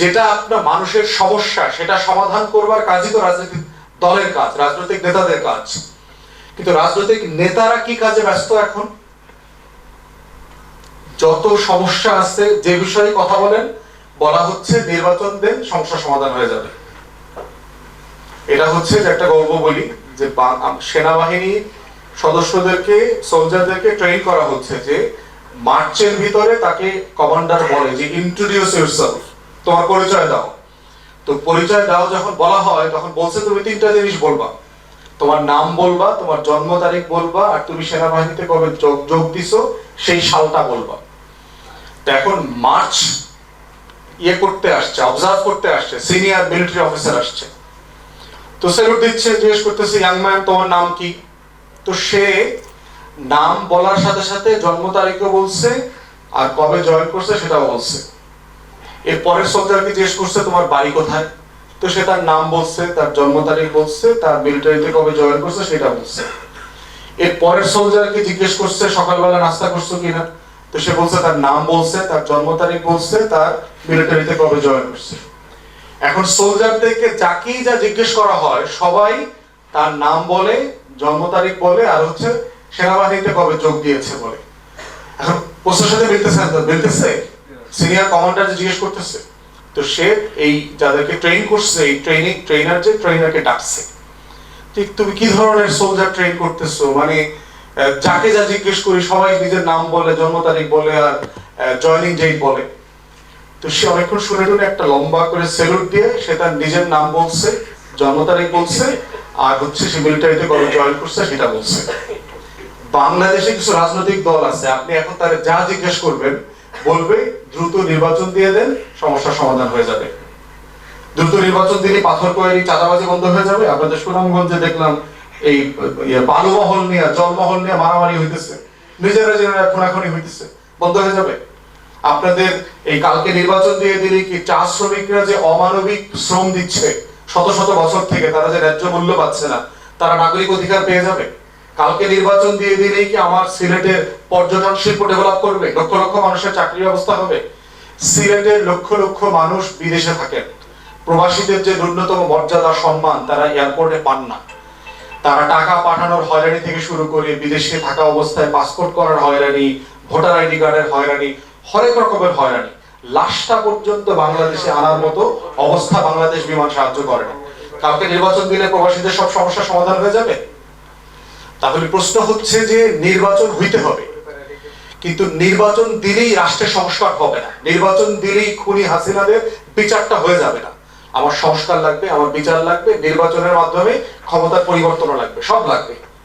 যেটা আপনার মানুষের সমস্যা, সেটা সমাধান করবার কাজই তো রাজনৈতিক দলের কাজ, রাজনৈতিক নেতাদের কাজ। কিন্তু রাজনৈতিক নেতারা কি কাজে ব্যস্ত এখন? যত সমস্যা আছে, যে বিষয়ে কথা বলেন, বলা হচ্ছে নির্বাচন দেন সমস্যা সমাধান হয়ে যাবে। এটা হচ্ছে যে একটা গল্প বলি, যে সেনাবাহিনীর সদস্যদেরকে, সোলজারদেরকে ট্রেন করা হচ্ছে যে, মার্চের ভিতরে তাকে কমান্ডার বলে, যে ইন্ট্রোডিউস ইউরসেলফ তোমার পরিচয় দাও। তো পরিচয় দাও যখন বলা হয়, তখন বলছে, তুমি তিনটা জিনিস বলবা। তোমার নাম বলবা, তোমার জন্ম তারিখ বলবা, আর তুমি সেনাবাহিনীতে কবে যোগ যোগ দিছো, সেই সালটা বলবা। তো এখন মার্চ ইয়ে করতে আসছে অবজার্ভ করতে আসছে সিনিয়র মিলিটারি অফিসার আসছে। তো স্যালুট দিচ্ছে, জিজ্ঞেস করতেছে ইয়াং ম্যান তোমার নাম কি? তো সে নাম বলার সাথে সাথে জন্ম তারিখও বলছে, আর কবে জয়েন করছে সেটাও বলছে। এর পরের সোলজারকে জিজ্ঞেস করছে, তোমার বাড়ি কোথায়? তো সে তার নাম বলছে, তার জন্ম তারিখ বলছে, তার মিলিটারিতে কবে জয়েন করছে সেটা বলছে। এর পরের সোলজারকে জিজ্ঞেস করছে, সকালবেলা নাস্তা করছ কিনা? তো সে বলছে, তার নাম বলছে, তার জন্ম তারিখ বলছে, তার মিলিটারিতে কবে জয়েন করছে? এখন সোলজারদেরকে যাকেই যা জিজ্ঞেস করা হয়, সবাই তার নাম বলে, জন্ম তারিখ বলে, আর হচ্ছে সেনাবাহিনীতে কবে যোগ দিয়েছে বলে। এখন প্রশ্নের সাথে মিলতেছে মিলতেছে সিনিয়র কমান্ডার যে জিজ্ঞেস করতেছে। তো সে এই যাদেরকে ট্রেন করছে, এই ট্রেনিং ট্রেনার যে ট্রেনারকে ডাকছে। ঠিক তুমি কি ধরনের সোলজার ট্রেন করতেছো? মানে যাকে যা জিজ্ঞেস করি সবাই নিজের নাম বলে, জন্ম তারিখ বলে আর জয়নিং ডেট বলে। তো সে অনেকক্ষণ শুনে টুনে একটা লম্বা করে সেলুট দিয়ে সে তার নিজের নাম বলছে, জন্ম তারিখ বলছে, আর হচ্ছে সে মিলিটারিতে কবে জয়েন করছে সেটা বলছে। বাংলাদেশে কিছু রাজনৈতিক দল আছে, আপনি এখন তারা যা জিজ্ঞেস করবেন, বলবে দ্রুত নির্বাচন দিয়ে দেন সমস্যার সমাধান হয়ে যাবে। দ্রুত নির্বাচন দিলে পাথর কোয়ারি চাঁদাবাজি বন্ধ হয়ে যাবে। আপনাদের সুনামগঞ্জে দেখলাম এই ইয়ে, বালুমহল নিয়ে জলমহল নিয়ে মারামারি হইতেছে। নিজেরা নিজেরা খুনাখুনি হইতেছে। বন্ধ হয়ে যাবে। আপনাদের এই কালকে নির্বাচন দিয়ে দিলে কি চা শ্রমিকরা যে অমানবিক শ্রম দিচ্ছে শত শত বছর থেকে তারা যে ন্যায্য মূল্য পাচ্ছে না তারা নাগরিক অধিকার পেয়ে যাবে? কালকে নির্বাচন দিয়ে দিলেই কি আমার সিলেটের পর্যটন শিল্প ডেভেলপ করবে? লক্ষ লক্ষ মানুষের চাকরির ব্যবস্থা হবে। সিলেটের লক্ষ লক্ষ মানুষ বিদেশে থাকেন প্রবাসীদের যে ন্যূনতম মর্যাদা, সম্মান, তারা এয়ারপোর্টে পান না। তারা টাকা পাঠানোর হয়রানি থেকে শুরু করে বিদেশে থাকা অবস্থায় পাসপোর্ট করার হয়রানি, ভোটার আইডি কার্ডের হয়রানি, হরেক রকমের হয়রানি। লাশটা পর্যন্ত বাংলাদেশে আনার মতো অবস্থা বাংলাদেশ বিমান সাহায্য করে না। কালকে নির্বাচন দিলে প্রবাসীদের সব সমস্যার সমাধান হয়ে যাবে? তাহলে প্রশ্ন হচ্ছে যে নির্বাচন হইতে হবে। কিন্তু নির্বাচন দিলেই রাষ্ট্রের সংস্কার হবে না। নির্বাচন দিলেই খুনি হাসিনাদের বিচারটা হয়ে যাবে না। আমার সংস্কার লাগবে, আমার বিচার লাগবে, নির্বাচনের মাধ্যমে ক্ষমতার পরিবর্তনও লাগবে, সব লাগবে।